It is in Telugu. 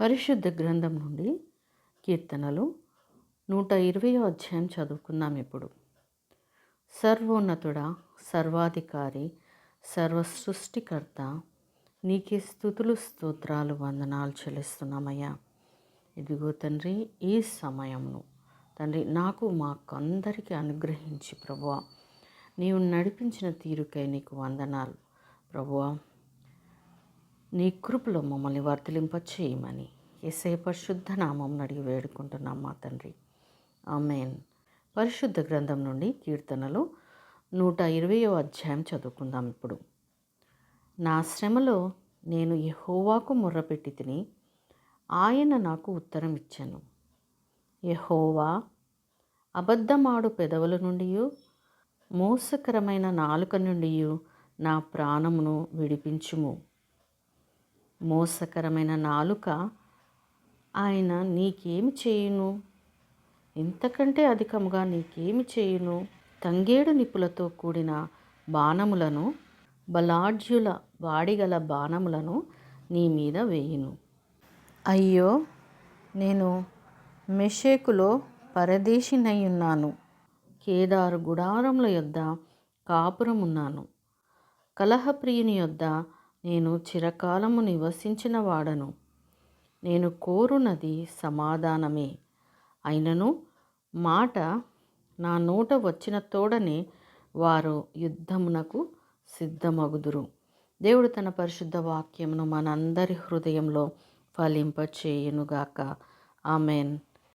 పరిశుద్ధ గ్రంథం నుండి కీర్తనలు నూట ఇరవై అధ్యాయం చదువుకుందాం ఇప్పుడు. సర్వోన్నతుడ సర్వాధికారి సర్వ సృష్టికర్త నీకే స్థుతులు స్తోత్రాలు వందనాలు చెల్లిస్తున్నామయ్యా. ఇదిగో తండ్రి ఈ సమయంను తండ్రి నాకు మాకందరికీ అనుగ్రహించి ప్రభువా. నీవు నడిపించిన తీరుకై నీకు వందనాలు. ప్రభువా నీ కృపలో మమ్మల్ని వర్తిలింపచేయమని చేయమని పరిశుద్ధ నామం అడిగి వేడుకుంటున్నాం మా తండ్రి. ఆమెన్. పరిశుద్ధ గ్రంథం నుండి కీర్తనలు నూట ఇరవయో అధ్యాయం చదువుకుందాం ఇప్పుడు. నా శ్రమలో నేను యహోవాకు ముర్రపెట్టి తిని ఆయన నాకు ఉత్తరం ఇచ్చాను. యహోవా అబద్ధమాడు పెదవుల నుండి మోసకరమైన నాలుక నుండి నా ప్రాణమును విడిపించుము. మోసకరమైన నాలుక ఆయన నీకేమి చేయును? ఇంతకంటే అధికముగా నీకేమి చేయును? తంగేడు నిపులతో కూడిన బాణములను బలాఢ్యుల వాడిగల బాణములను నీ మీద వేయును. అయ్యో నేను మెషేకులో పరదేశినయ్యున్నాను కేదారు గుడారముల యొద్ద కాపురమున్నాను. కలహప్రియుని యొద్ద నేను చిరకాలము నివసించిన వాడను. నేను కోరునది సమాధానమే. అయినను మాట నా నోట వచ్చిన తోడనే వారు యుద్ధమునకు సిద్ధమగుదురు. దేవుడు తన పరిశుద్ధ వాక్యమును మనందరి హృదయంలో ఫలింపచేయునుగాక. ఆమెన్.